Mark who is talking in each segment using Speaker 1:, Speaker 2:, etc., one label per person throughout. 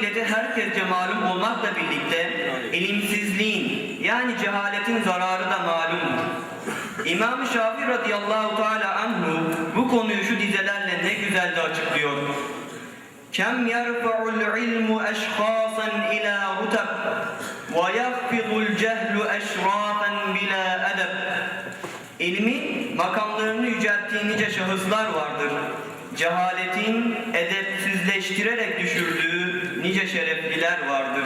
Speaker 1: millete herkesce malum olmakla birlikte ilimsizliğin yani cehaletin zararı da malumdur. İmam-ı Şafii radıyallahu teala anhu bu konuyu şu dizelerle ne güzel de açıklıyor. Kem yerfa'ul ilmu eşhasen ila rutab ve yahfidul cehlu eşrafen bila edeb. İlmin makamlarını yücelttiği nice şahıslar vardır. Cehaletin edepsizleştirerek düşürdüğü nice şerefliler vardır.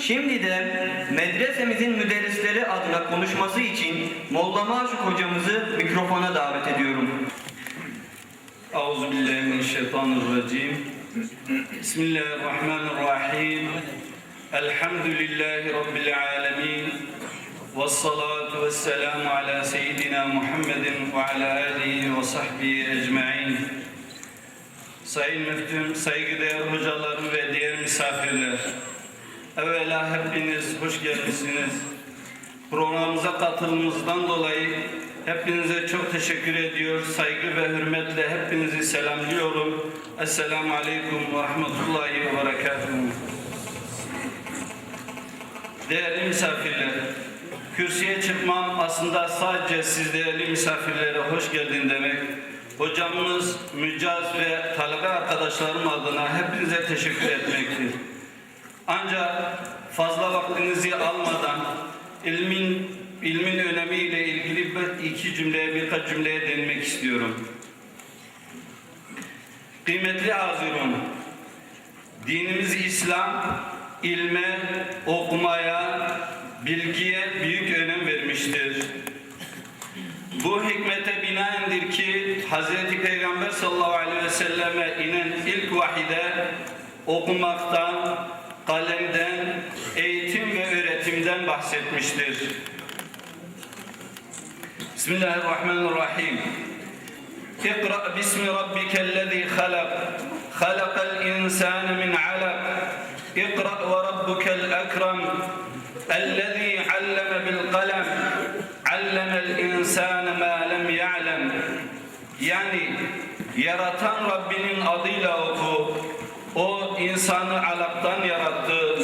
Speaker 1: Şimdi de medresemizin müderrisleri adına konuşması için Molla Maşuk hocamızı mikrofona davet ediyorum.
Speaker 2: Euzubillahimineşşeytanirracim. Bismillahirrahmanirrahim. Elhamdülillahi Rabbil alemin. Vessalatu vesselamu ala seyyidina Muhammedin ve ala alihi ve sahbihi ecma'in. Sayın Müftüm, saygıdeğer hocalarım ve diğer misafirler. Evvela hepiniz hoş gelmişsiniz. Programımıza katılımınızdan dolayı hepinize çok teşekkür ediyor. Saygı ve hürmetle hepinizi selamlıyorum. Esselamu Aleyküm ve Rahmetullahi ve Berekatuhu. Değerli misafirler, kürsüye çıkmam aslında sadece siz değerli misafirlere hoş geldin demek. Hocamız, mücaz ve talebe arkadaşlarım adına hepinize teşekkür etmektir. Ancak fazla vaktinizi almadan ilmin ilmin önemiyle ilgili bir- iki cümleye birkaç cümleye değinmek istiyorum. Kıymetli hazirun, dinimiz İslam ilme, okumaya, bilgiye büyük önem vermiştir. Bu hikmete binaendir ki Hz. Peygamber sallallahu aleyhi ve selleme inen ilk vahide okumaktan, kalemden, eğitim ve öğretimden bahsetmiştir. Bismillahirrahmanirrahim. İkra bismi rabbikellezî halak. Halakal insâne min alak. İkra ve rabbukel ekrem. Ellezî alleme bil kalem allemel insane ma lem ya'lem. Yani yaratan Rabbinin adıyla oku. O insanı alaktan yarattı.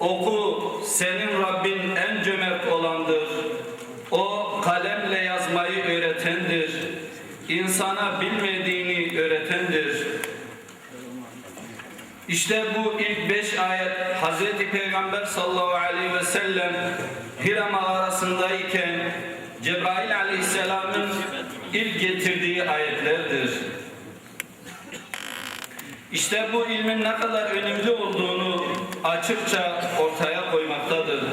Speaker 2: Oku senin Rabbin en cömert olandır. O kalemle yazmayı öğretendir. İnsana bilmediğini öğretendir. İşte bu ilk beş ayet Hazreti Peygamber sallallahu aleyhi ve sellem Hira mağarasındayken Cebrail aleyhisselamın ilk getirdiği ayetlerdir. İşte bu ilmin ne kadar önemli olduğunu açıkça ortaya koymaktadır.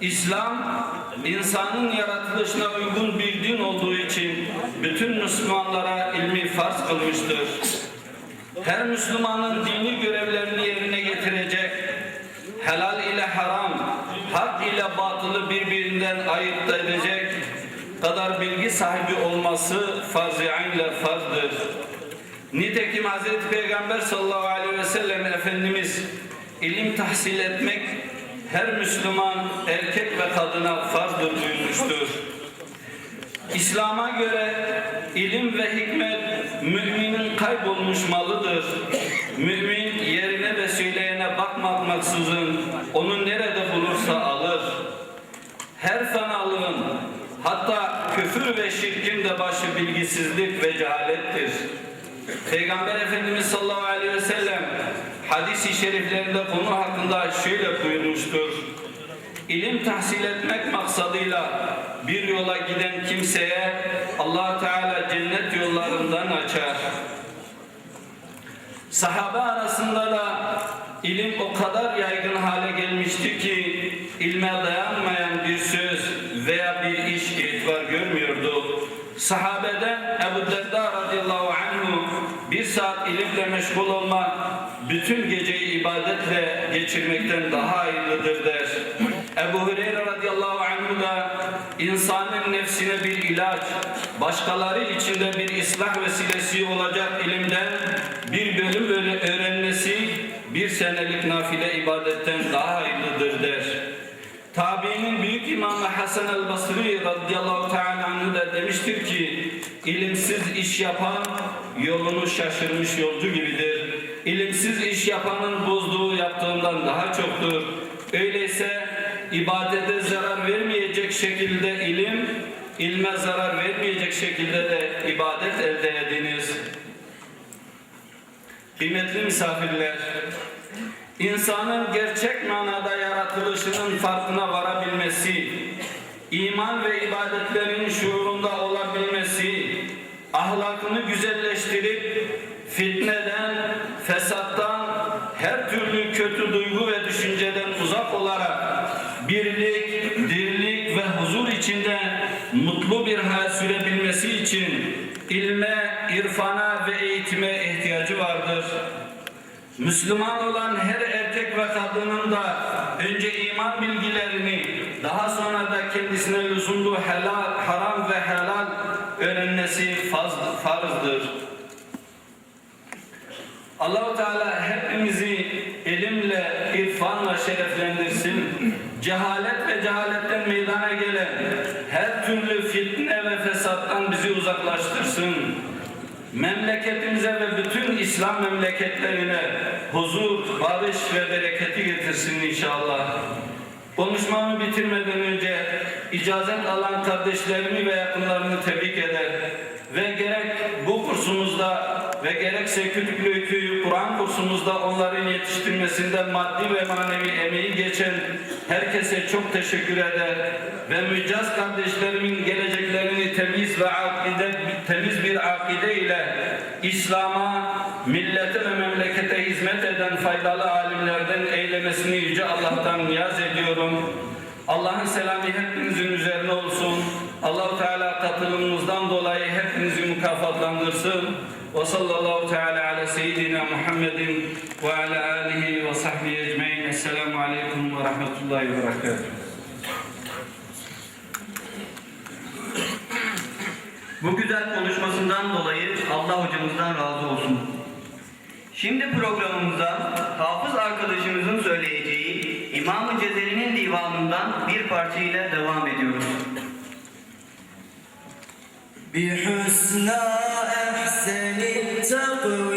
Speaker 2: İslam, insanın yaratılışına uygun bir din olduğu için bütün Müslümanlara ilmi farz kılmıştır. Her Müslümanın dini görevlerini yerine getirecek, helal ile haram, hak ile batılı birbirinden ayırt edecek kadar bilgi sahibi olması farz-ı ayn ile farzdır. Nitekim Hz. Peygamber sallallahu aleyhi ve sellem Efendimiz ilim tahsil etmek her Müslüman erkek ve kadına farzdır buyurmuştur. İslam'a göre ilim ve hikmet müminin kaybolmuş malıdır. Mümin yerine ve söyleyene bakmaksızın onu nerede bulursa alır. Her fenalığın hatta küfür ve şirkin de başı bilgisizlik ve cehalettir. Peygamber Efendimiz sallallahu aleyhi ve sellem hadis-i şeriflerinde konu hakkında şöyle buyurmuştur. İlim tahsil etmek maksadıyla bir yola giden kimseye allah Teala cennet yollarından açar. Sahabe arasında da ilim o kadar yaygın hale gelmişti ki ilme dayanmayan bir söz veya bir iş itibar görmüyordu. Sahabeden Ebu Derda radıyallahu anhu bir saat ilimle meşgul olma bütün geceyi ibadetle geçirmekten daha hayırlıdır der. Ebu Hureyre radıyallahu anhu da insanın nefsine bir ilaç, başkaları için de bir ıslah vesilesi olacak ilimden bir bölüm öğrenmesi bir senelik nafile ibadetten daha hayırlıdır der. Hasan el Basri radıyallahu teala anhu da demiştir ki ilimsiz iş yapan yolunu şaşırmış yolcu gibidir. İlimsiz iş yapanın bozduğu yaptığından daha çoktur. Öyleyse ibadete zarar vermeyecek şekilde ilim, ilme zarar vermeyecek şekilde de ibadet elde ediniz. Kıymetli misafirler, insanın gerçek manada yaratılışının farkına varabilmesi, iman ve ibadetlerin şuurunda olabilmesi, ahlakını güzelleştirip fitneden, fesattan, her türlü kötü duygu ve düşünceden uzak olarak birlik, dirlik ve huzur içinde mutlu bir hayat sürebilmesi için ilme, irfana ve eğitime ihtiyacı vardır. Müslüman olan her erkek ve kadının da önce iman bilgilerini daha sonra da kendisine lüzumlu helal, haram ve helal öğrenmesi faz- farzdır. Allahu Teala hepimizi ilimle, irfanla şereflendirsin. Cehalet ve cehaletten meydana gelen her türlü fitne ve fesattan bizi uzaklaştırsın. Memleketimize ve bütün İslam memleketlerine huzur, barış ve bereketi getirsin inşallah. Konuşmamı bitirmeden önce icazet alan kardeşlerimi ve yakınlarını tebrik eder ve gerekse Kütüklü Köyü Kur'an kursumuzda onların yetiştirmesinde maddi ve manevi emeği geçen herkese çok teşekkür eder ve mücaz kardeşlerimin geleceklerini temiz ve akide, temiz bir akide ile İslam'a, millete ve memlekete hizmet eden faydalı alimlerden eylemesini yüce Allah'tan niyaz ediyorum. Allah'ın selamı hepinizin üzerine olsun. Allahu Teala katılımınızdan dolayı hepinizi mükafatlandırsın. Ve sallallahu teala ala seyyidina Muhammedin ve ala alihi ve sahbihi ecmaîn. Esselamu aleyküm ve.
Speaker 1: Bu güzel konuşmasından dolayı Allah hocamızdan razı olsun. Şimdi programımıza hafız arkadaşımızın söyleyeceği İmam-ı Cezeri'nin divanından bir parça devam ediyoruz.
Speaker 3: بحسنى أحسن التقويم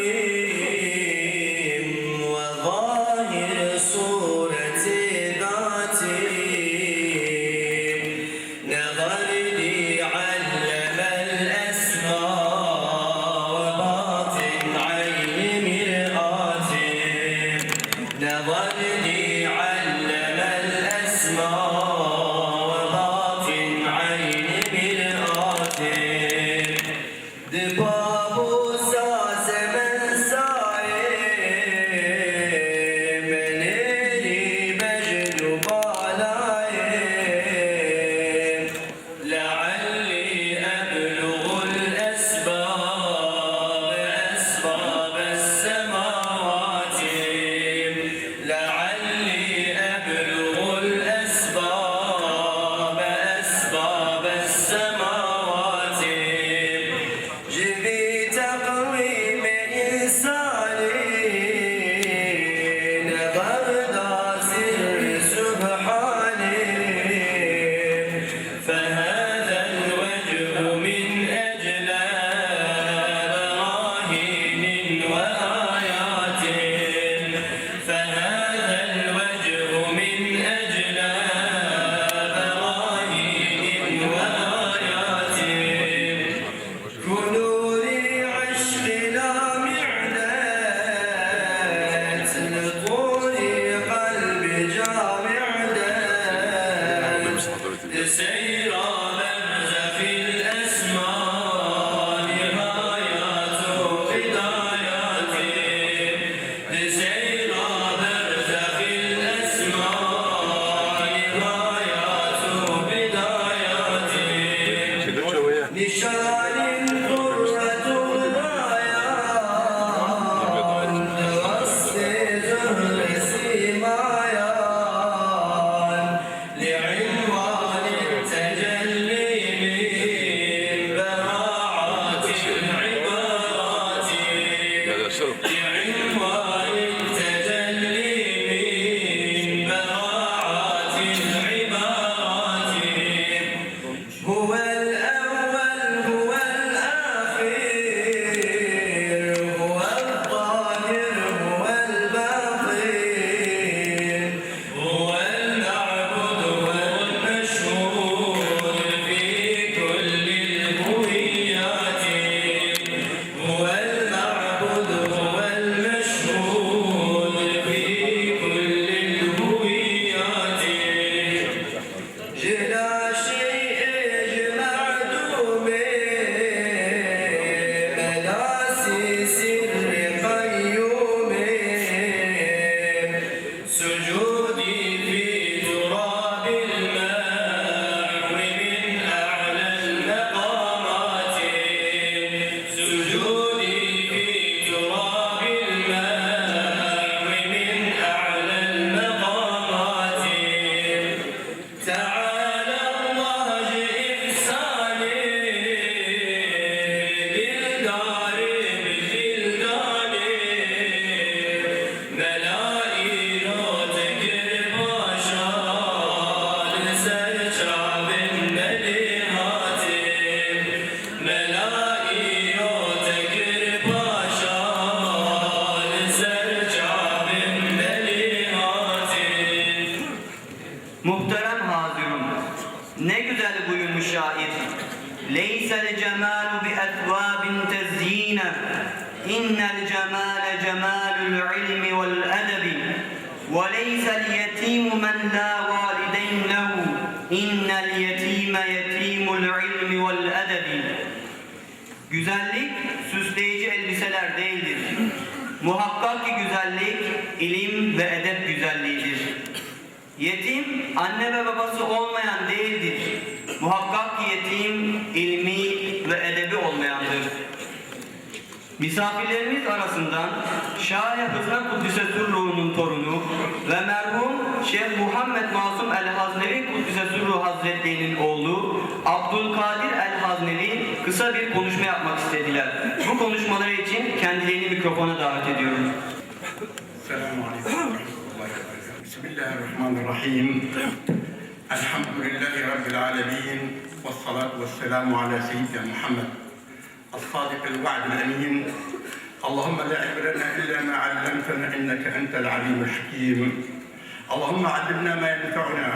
Speaker 1: Muhterem Hazirun, ne güzel buyurmuş şair. Leysel cemalu bi etvabin tezyine, innel cemale cemalul ilmi vel edebi. وليس اليتيم من لا والدين anne ve babası olmayan değildir. Muhakkak ki yetim, ilmi ve edebi olmayandır. Misafirlerimiz arasından Şah-ı Hızra Kuddise Sürruh'un torunu ve merhum Şeyh Muhammed Masum el-Haznevi Kuddise Sürruh Hazretleri'nin oğlu Abdülkadir el-Haznevi kısa bir konuşma yapmak istediler. Bu konuşmaları için kendilerini mikrofona davet ediyorum.
Speaker 4: Selamünaleyküm. بسم الله الرحمن الرحيم الحمد لله رب العالمين والصلاة والسلام على سيدنا محمد الصادق الوعد الأمين اللهم لا علم لنا إلا ما علمتنا إنك أنت العليم الحكيم اللهم علمنا ما ينفعنا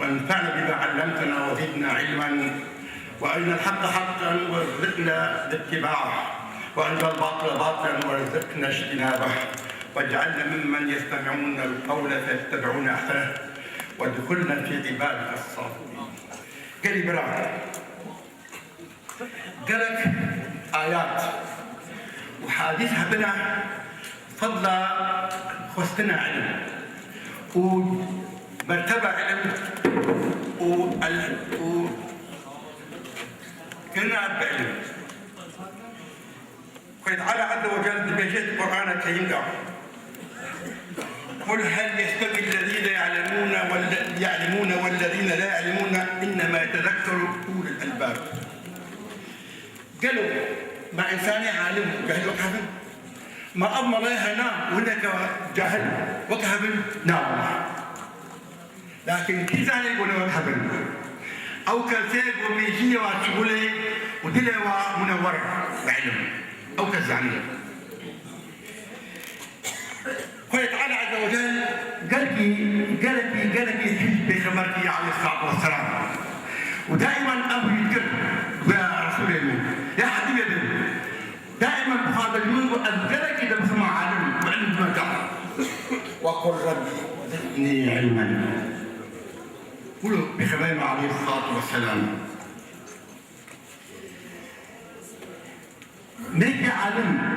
Speaker 4: وانفعنا بما علمتنا وزدنا علما وأرنا الحق حقا وارزقنا اتباعه وأرنا الباطل باطلا وارزقنا اجتنابه واجعلنا ممن يستمعون القول فيتبعون أحسنه. وادخلنا في عبادك الصالحين. قال براء قالك آيات. وحادثها بنا فضل خستنا علم ومرتبة علم و كنا بعلم فيتعالى عز وجل بجد القرآن الكريم قال قل هل يستوي الذين يعلمون يعلمون والذين لا يعلمون؟ إنما يتذكر اولي الألباب. قالوا ما إنسان عالم جهل وكهبل ما اما الله نعم. وانك جهل وكهبل نعم. لكن كيف زعل يقول وكهبل أو كذاب وميجي وتقول ودلوا منور بعلم أو كذاب قال تعالى عز وجل. قلبي قلبي قلبي حزب خبرتي عليه الصلاة والسلام. ودائما أبو يذكر يا رسول الله يا حبيبي دائما بهذا اليوم اذكرك إذا بسمع عالم وعلم ما وقل ربي زدني علما. قولوا بخبرنا عليه الصلاة والسلام. نجي عالم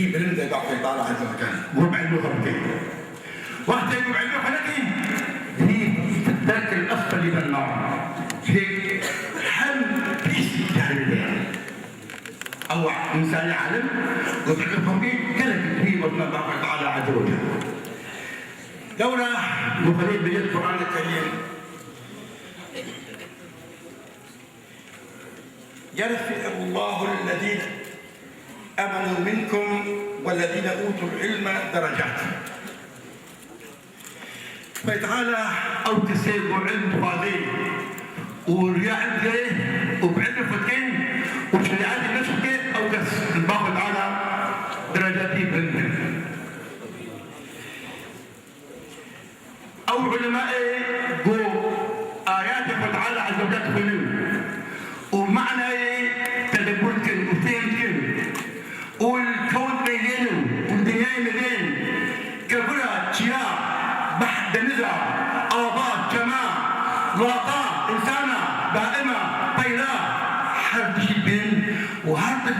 Speaker 4: في برنده يقع يطالع هذا المكان قوم على اللوحه واحدة يقوم على اللوحه لكن هي ذاك الأفضل اللي النوع هي حل بيش التحليل أو إنسان يعلم وفي الفرقين كلت هي وطن الله تعالى عز وجل. لولا مخليد بجد القران الكريم. يرفع الله الذين آمنوا منكم والذين أوتوا العلم درجات. فتعالى أو تسيب علم فاضي. ورياض جاي وبعلم فتين وشريعات الناس كيف أو كس الله تعالى درجاتي بالعلم أو علماء جو آيات فتعالى عز وجل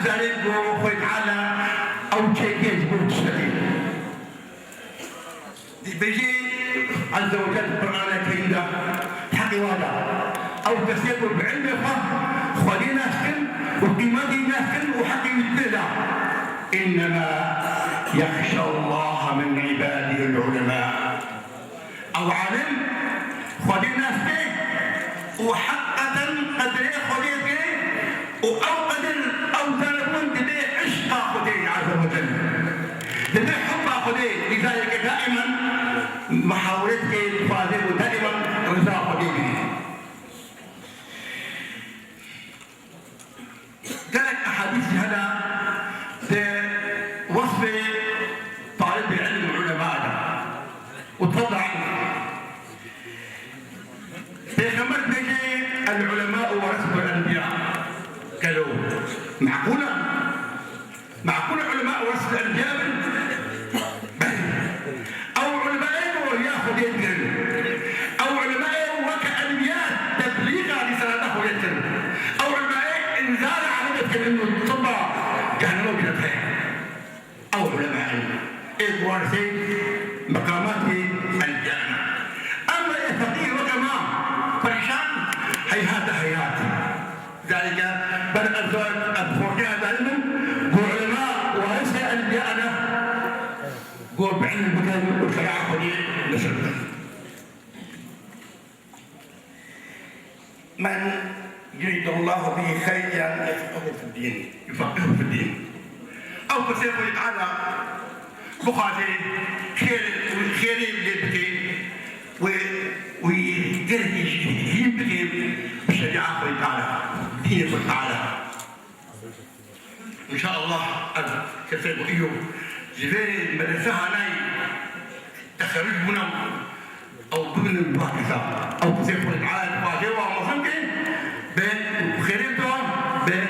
Speaker 4: الجريب وخد على أو كيكيز بوت سليم بيجي عز وجل القرآن الكريم حقي وادا أو تسيب بعلم فهم خلينا سن وقيمتي سن وحقي مثلا إنما يخشى الله من عباده العلماء. أو علم خلينا سن وحقا قد خلينا وأو من يريد الله به خيرا يفقهه في الدين يفقهه في الدين أو كتابه يتعالى بخاطر خير خير لبكي ويدير يبكي بشريعه تعالى دينه يتعالى أن شاء الله أنا كتاب ايوب جبال مدرسه علي. تخرج منهم أو ضمن الباكسة أو فاجوا مصمكن بين خيرتهم بين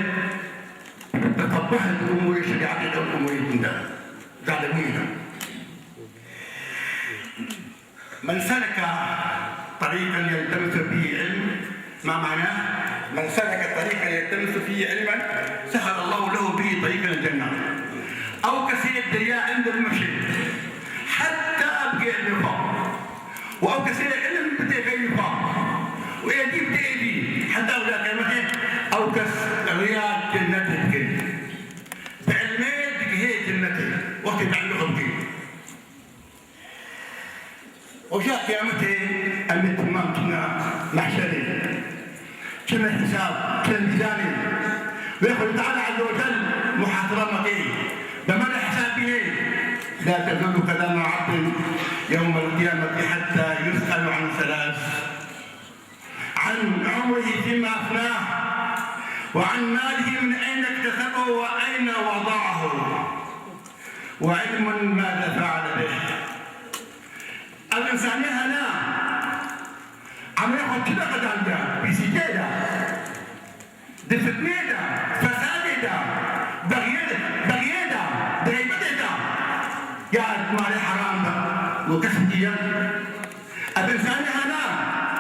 Speaker 4: تطبح الأمور الشريعة الأمور عندنا ظالمين من سلك طريقا يلتمس فيه علم ما معناه؟ من سلك طريقا يلتمس فيه علما سهل الله له به طريق الجنة. أو كثير الدرياء عند المشي. كيعلمها وأو كسير علم بدي غير ويا دي بدي دي حتى ولا كلمة أو كس غيا جنة الكل بعلمات هي جنتي وقت تعلقهم دي وجاء قيامته المت ما كنا محشرين كما الحساب كما الميزاني ويقول تعالى عز وجل محاصرة مقيه لما الحساب به لا تدل كلام يوم القيامة حتى يسأل عن ثلاث. عن عمره فيما أفناه وعن ماله من أين اكتسبه وأين وضعه. وعلم ماذا فعل به. الإنسان هنا عم ياخذ كذا قدام بسجادة دفتنيدا فساددا بغيدا بغيدا بغيبتدا يا مالي حرام ده. وكسبتيا الإنسان هنا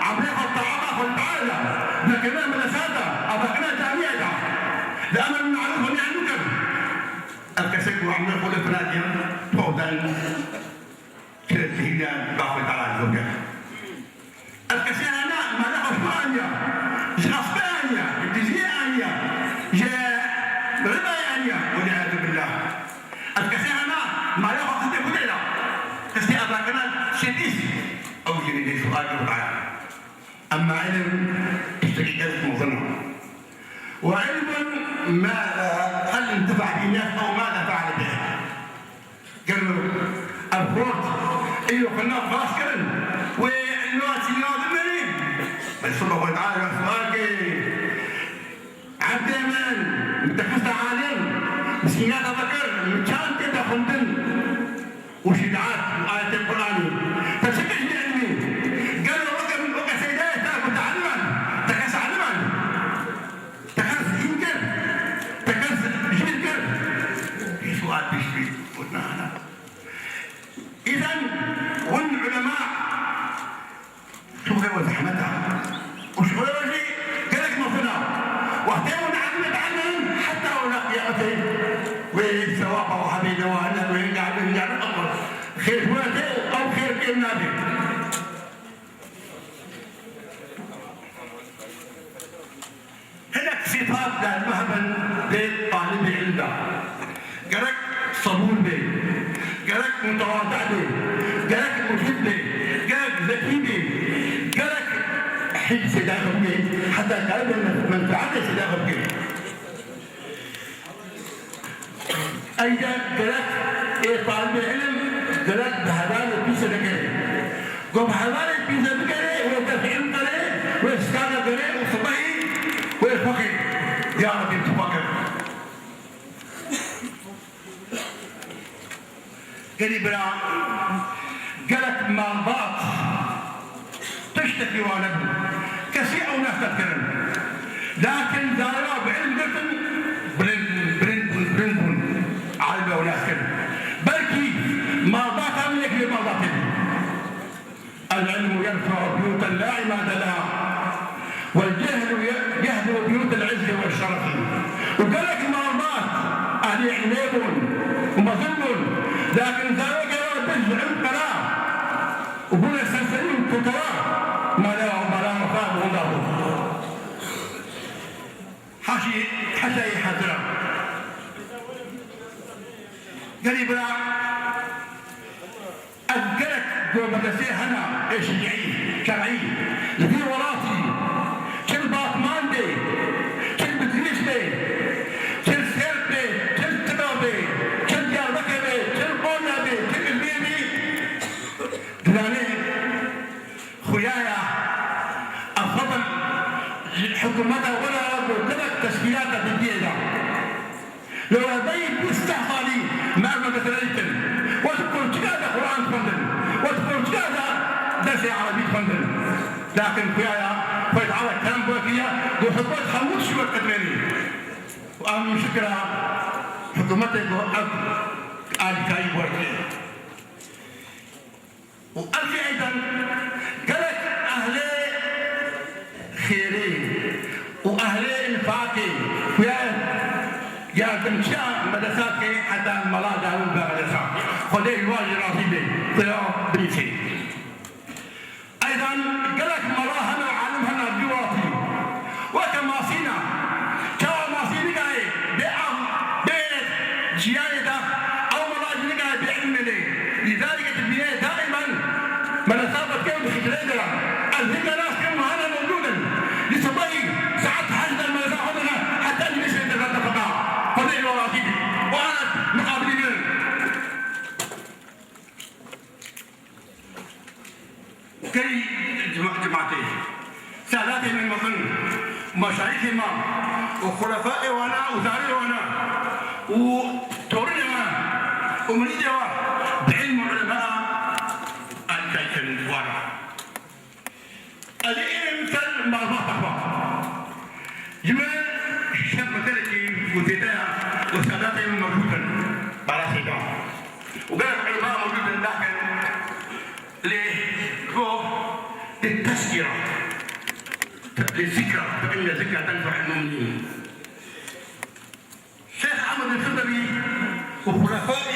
Speaker 4: عم ياخذ طعامه في البعالة لكنها من أسادة أبقنا جامعة لأمر المعروف عن المنكر الكسب وعم ياخذ فناديا فوضى أما علم كذب مظنة وعلم ماذا هل انتفع به الناس أو ماذا فعل به قالوا الفورت إيوه قلنا خلاص والناس الناس منين بس الله تعالى خير خدمته أو خير كنا به هناك صفات للمهبل للطالب العلم. ده جرك صبور به جرك متواضع به جرك مجيب به جرك ذكي به جرك حس داخل به حتى تعرف من تعرف داخل به أيضا جرك إيه طالب العلم गलत धारा में पीछे न करे गुमराह में पीछे न करे वो तफहीम करे वो इसका न करे वो सही वो फकीर या रब انت فقير قريبنا قالت مامبات تشتكي والده كثير ناس لكن دارا بعلم حكومتها ولا قلت تشكيلاتها بالدية لو أبيت استحضاري ما مثليتن وتقول كذا قرآن فندن وتقول كذا درس عربي فندن لكن فيها فيتعرض كلام بوكية وحبوت حمود شو قدرني وأهم شكرا. حكومتك آل كاي بوكية. وأرجع أيضا قالت أهل خيري I'm a Malaga, O profano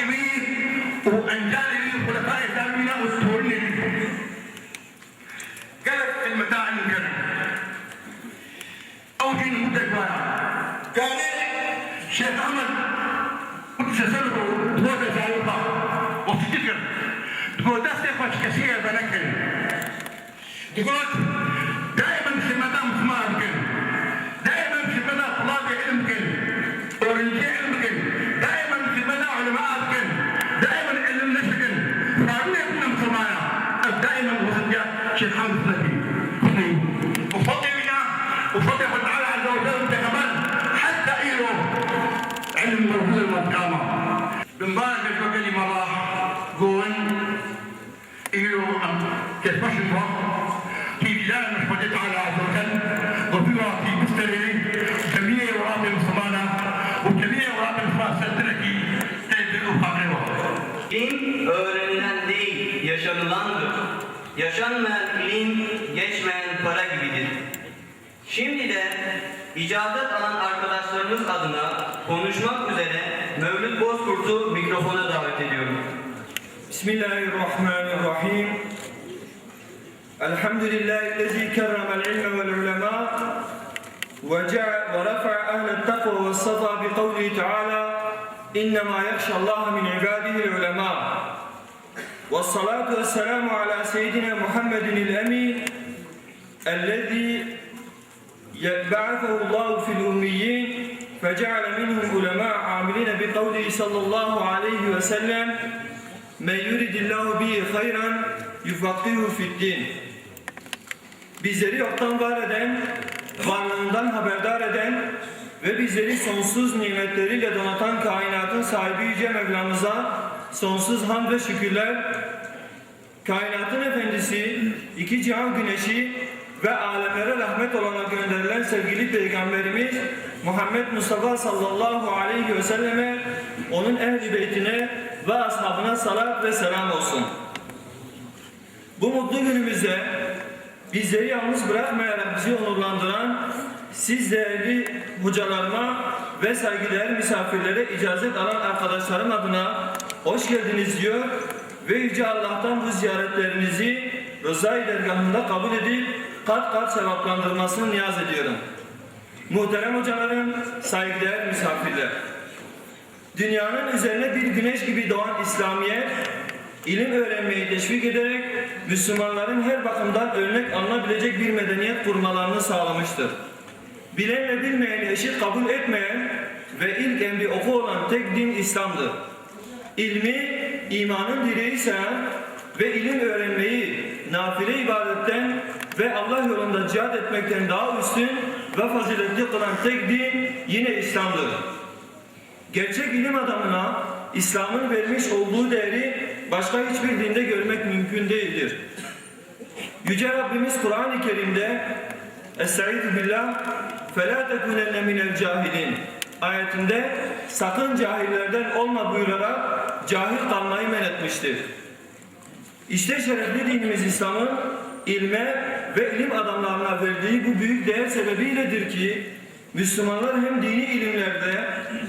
Speaker 4: وفيها في مستوى جميع ورات المسلمانة وجميع ورات المسلمانة سنتركي تبدو فقره
Speaker 1: İlim öğrenilen değil, yaşanılandır. Yaşanmayan ilim, geçmeyen para gibidir. Şimdi de icazet alan arkadaşlarımız adına konuşmak üzere Mevlüt Bozkurt'u mikrofona davet ediyorum.
Speaker 5: بسم الله الرحمن الرحيم الحمد لله الذي كرم العلم والعلماء وجعل ورفع أهل التقوى والصفا بقوله تعالى إنما يخشى الله من عباده العلماء والصلاة والسلام على سيدنا محمد الأمين الذي بعثه الله في الأميين فجعل منهم علماء عاملين بقوله صلى الله عليه وسلم Men yuridillahu bihi hayran yufakkihu fiddin. Bizleri yoktan var eden, varlığından haberdar eden ve bizleri sonsuz nimetleriyle donatan kainatın sahibi Yüce Mevlamıza sonsuz hamd ve şükürler, kainatın efendisi, iki cihan güneşi ve alemlere rahmet olarak gönderilen sevgili Peygamberimiz Muhammed Mustafa sallallahu aleyhi ve selleme, onun ehli beytine ve ashabına salat ve selam olsun. Bu mutlu günümüzde bizleri yalnız bırakmayarak bizi onurlandıran siz değerli hocalarıma ve saygıdeğer misafirlere icazet alan arkadaşlarım adına hoş geldiniz diyor ve Yüce Allah'tan bu ziyaretlerinizi Rıza-i Dergahı'nda kabul edip kat kat sevaplandırmasını niyaz ediyorum. Muhterem hocalarım, saygıdeğer misafirler. Dünyanın üzerine bir güneş gibi doğan İslamiyet, ilim öğrenmeyi teşvik ederek Müslümanların her bakımdan örnek alınabilecek bir medeniyet kurmalarını sağlamıştır. Bilenle bilmeyeni eşit kabul etmeyen ve ilk emri oku olan tek din İslam'dır. İlmi, imanın direği sayan ve ilim öğrenmeyi nafile ibadetten ve Allah yolunda cihad etmekten daha üstün ve faziletli kılan tek din yine İslam'dır. Gerçek ilim adamına İslam'ın vermiş olduğu değeri başka hiçbir dinde görmek mümkün değildir. Yüce Rabbimiz Kur'an-ı Kerim'de Estaizu billah فَلَا تَكُنَنَّ مِنَ الْجَاهِلِينَ ayetinde sakın cahillerden olma buyurarak cahil kalmayı men etmiştir. İşte şerefli dinimiz İslam'ın ilme ve ilim adamlarına verdiği bu büyük değer sebebiyledir ki Müslümanlar hem dini ilimlerde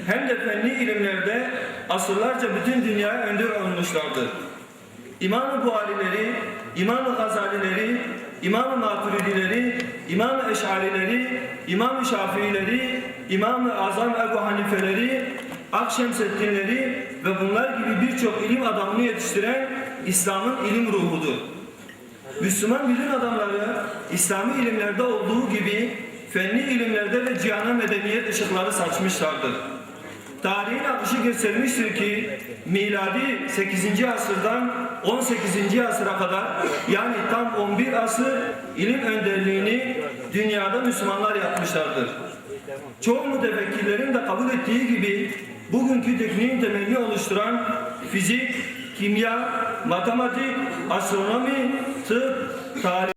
Speaker 5: hem de fenli ilimlerde asırlarca bütün dünyaya önder olmuşlardır. İmam-ı Buharileri, İmam-ı Gazalileri, İmam-ı Maturidileri, İmam-ı Eş'arileri, İmam-ı Şafiileri, İmam-ı Azam Ebu Hanifeleri, Akşemseddinleri ve bunlar gibi birçok ilim adamını yetiştiren İslam'ın ilim ruhudur. Müslüman bilim adamları İslami ilimlerde olduğu gibi fenli ilimlerde de cihana medeniyet ışıkları saçmışlardır. Tarihin akışı göstermiştir ki miladi 8. asırdan 18. asıra kadar yani tam 11 asır ilim önderliğini dünyada Müslümanlar yapmışlardır. Çoğu mütefekkirlerin de kabul ettiği gibi bugünkü tekniğin temelini oluşturan fizik, kimya, matematik, astronomi, tıp, tarih